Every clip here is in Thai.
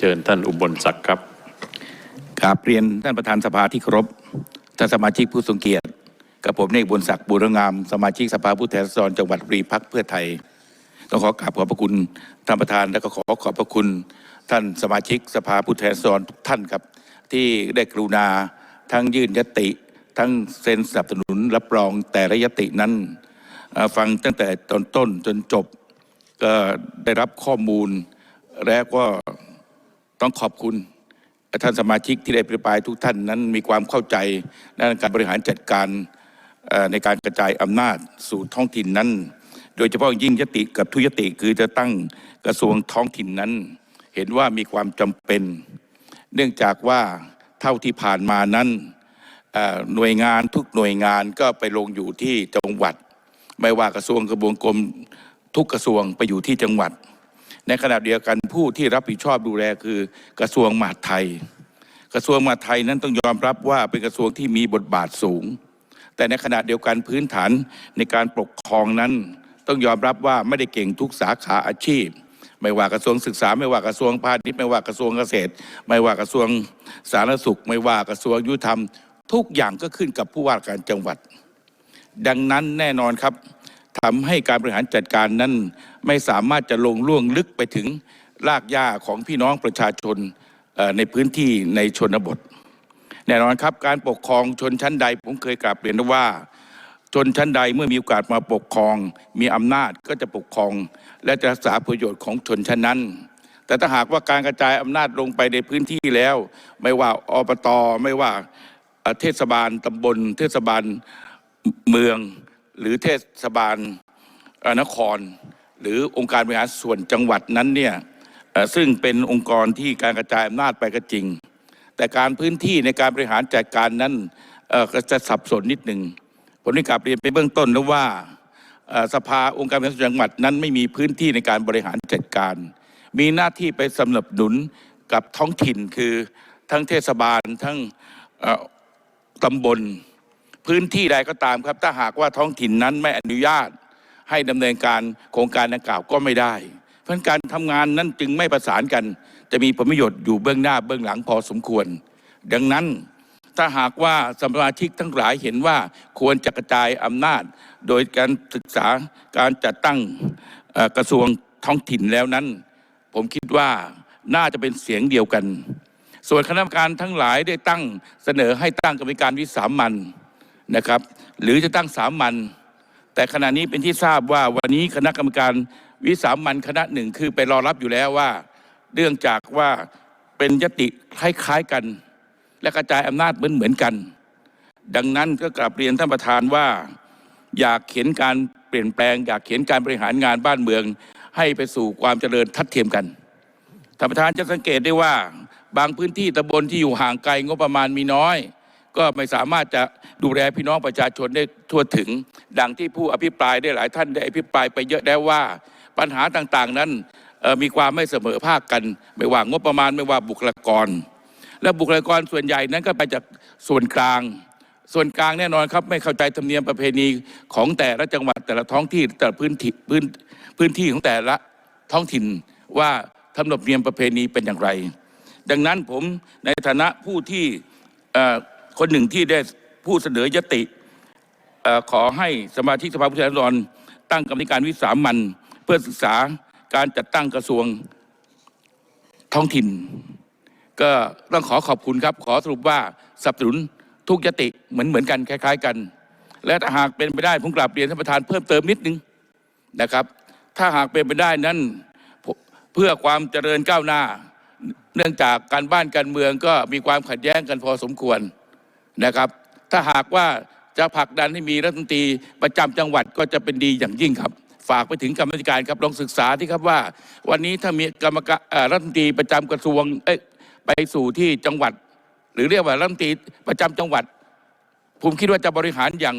เชิญท่านอุบลศักดิ์ครับกราบเรียนท่านประธานสภาที่เคารพท่านสมาชิกผู้ทรงเกียรติ กับผมเนกบุญศักดิ์บุรงาม สมาชิกสภาผู้แทนราษฎรจังหวัดบุรีพักเพื่อไทย ต้องขอกราบขอบพระคุณท่านประธานและก็ขอขอบพระคุณ ท่านสมาชิกสภาผู้แทนราษฎรทุกท่านครับ ที่ได้กรุณาทั้งยื่นยติ ทั้งเซ็นสนับสนุนรับรองแต่ละยตินั้น ฟังตั้งแต่ตอนต้นจนจบก็ได้รับข้อมูลและก็ ต้องขอบคุณท่านสมาชิกที่ได้ปริปรายทุกท่านนั้นมีความเข้าใจในการบริหารจัดการในการกระจายอำนาจสู่ท้องถิ่นนั้น โดยเฉพาะยิ่งยติกับทุยติคือจะตั้งกระทรวงท้องถิ่นนั้น เห็นว่ามีความจำเป็น เนื่องจากว่าเท่าที่ผ่านมานั้นหน่วยงานทุกหน่วยงานก็ไปลงอยู่ที่จังหวัด ไม่ว่ากระทรวงกระบวงกรมทุกกระทรวงไปอยู่ที่จังหวัด ในขณะเดียวกันผู้ที่รับผิดชอบดูแลคือกระทรวงมหาดไทย กระทรวงมหาดไทยนั้นต้องยอมรับว่าเป็นกระทรวงที่มีบทบาทสูง แต่ในขณะเดียวกันพื้นฐานในการปกครองนั้น ต้องยอมรับว่าไม่ได้เก่งทุกสาขาอาชีพ ไม่ว่ากระทรวงศึกษา ไม่ว่ากระทรวงพาณิชย์ไม่ว่ากระทรวงเกษตร ไม่ว่ากระทรวงสาธารณสุข ไม่ว่ากระทรวงยุติธรรม ทุกอย่างก็ขึ้นกับผู้ว่าการจังหวัด ดังนั้นแน่นอนครับ ทำให้การบริหารจัดการนั้นไม่สามารถจะลงล่วงลึกไปถึงรากหญ้าของพี่น้องประชาชนในพื้นที่ในชนบท แน่นอนครับการปกครองชนชั้นใด ผมเคยกราบเรียนว่า ชนชั้นใดเมื่อมีโอกาสมาปกครอง มีอำนาจก็จะปกครอง และจะรักษาประโยชน์ของชนชั้นนั้น แต่ถ้าหากว่าการกระจายอำนาจลงไปในพื้นที่แล้ว ไม่ว่าอบตไม่ว่าเอ่อเทศบาลตำบล เทศบาลเมือง หรือเทศบาลนคร หรือองค์การบริหารส่วนจังหวัดนั้นเนี่ยซึ่งเป็นองค์กรที่การกระจายอำนาจไปก็จริง แต่การพื้นที่ในการบริหารจัดการนั้นก็จะสับสนนิดหนึ่งผมได้กลับเรียนไปเบื้องต้นแล้วว่าสภาองค์การบริหารส่วนจังหวัดนั้นไม่มีพื้นที่ในการบริหารจัดการ มีหน้าที่ไปสนับสนุนกับท้องถิ่นคือทั้งเทศบาลทั้งตำบล พื้นที่ใดก็ตามครับ ถ้าหากว่าท้องถิ่นนั้นไม่อนุญาต ให้ดำเนินการโครงการดังกล่าวก็ไม่ได้ เพราะการทำงานนั้นจึงไม่ประสานกัน จะมีผลประโยชน์อยู่เบื้องหน้าเบื้องหลังพอสมควร ดังนั้นถ้าหากว่าสมาชิกทั้งหลายเห็นว่าควรจะกระจายอำนาจ โดยการศึกษาการจัดตั้งกระทรวงท้องถิ่นแล้วนั้น ผมคิดว่าน่าจะเป็นเสียงเดียวกัน ส่วนคณะกรรมการทั้งหลายได้ตั้งเสนอให้ตั้งกรรมการวิสามัน นะครับ หรือจะตั้งสามัญแต่ขณะนี้เป็นที่ทราบว่าวันนี้คณะกรรมการวิสามันคณะหนึ่งคือไปรอรับอยู่แล้วว่าเนื่องจากว่าเป็นยติคล้ายๆกัน และกระจายอำนาจเหมือนเหมือนๆกัน ดังนั้นก็กลับเรียนท่านประธานว่า อยากเห็นการเปลี่ยนแปลง อยากเห็นการบริหารงานบ้านเมือง ให้ไปสู่ความเจริญทัดเทียมกันท่านประธานจะสังเกตได้ว่า บางพื้นที่ตำบลที่อยู่ห่างไกลงบประมาณมีน้อย ก็ไม่สามารถจะดูแลพี่น้องประชาชนได้ทั่วถึง ดังที่ผู้อภิปรายได้หลายท่านได้อภิปรายไปเยอะแล้วว่า ปัญหาต่างๆนั้นมีความไม่เสมอภาคกัน ไม่ว่างบประมาณไม่ว่าบุคลากร และบุคลากรส่วนใหญ่นั้นก็ไปจากส่วนกลาง ส่วนกลางแน่นอนครับ ไม่เข้าใจธรรมเนียมประเพณีของแต่ละจังหวัดแต่ละท้องที่แต่ละพื้นที่พื้นพื้นที่ของแต่ละท้องถิ่นว่าธรรมเนียมประเพณีเป็นอย่างไร ดังนั้นผมในฐานะผู้ที่ คนหนึ่งที่ได้ผู้เสนอยติอขอให้สมาชิกสภาผู้แทนราษฎรตั้งกรรมการวิสามันเพื่อศึกษาการจัดตั้งกระทรวงท้องถิ่น ก็ต้องขอขอบคุณครับ ขอสรุปว่าสนับสนุนทุกยติเหมือนเหมือนกันคล้าย ๆ กัน และถ้าหากเป็นไปได้ผมกลับเรียนท่านประธานเพิ่มเติมนิดนึงนะครับ ถ้าหากเป็นไปได้นั้นเพื่อความเจริญก้าวหน้า เนื่องจากการบ้านการเมืองก็มีความขัดแย้งกันพอสมควร นะครับ ถ้าหากว่าจะผลักดันให้มีรัฐมนตรีประจำจังหวัดก็จะเป็นดีอย่างยิ่งครับ ฝากไปถึงกรรมธิการครับลองศึกษาที่ครับว่า วันนี้ถ้ามีกรรมการรัฐมนตรีประจำกระทรวงไปสู่ที่จังหวัด หรือเรียกว่ารัฐมนตรีประจำจังหวัด ผมคิดว่าจะบริหารอย่าง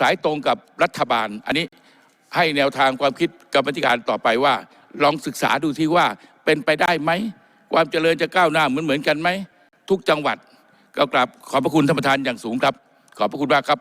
สายตรงกับรัฐบาล อันนี้ให้แนวทางความคิดกรรมธิการต่อไปว่า ลองศึกษาดูที่ว่าเป็นไปได้ไหมความเจริญจะก้าวหน้าเหมือนเหมือนกันไหมทุกจังหวัด ก็กราบขอบพระคุณท่านประธานอย่างสูงครับ ขอบพระคุณมากครับ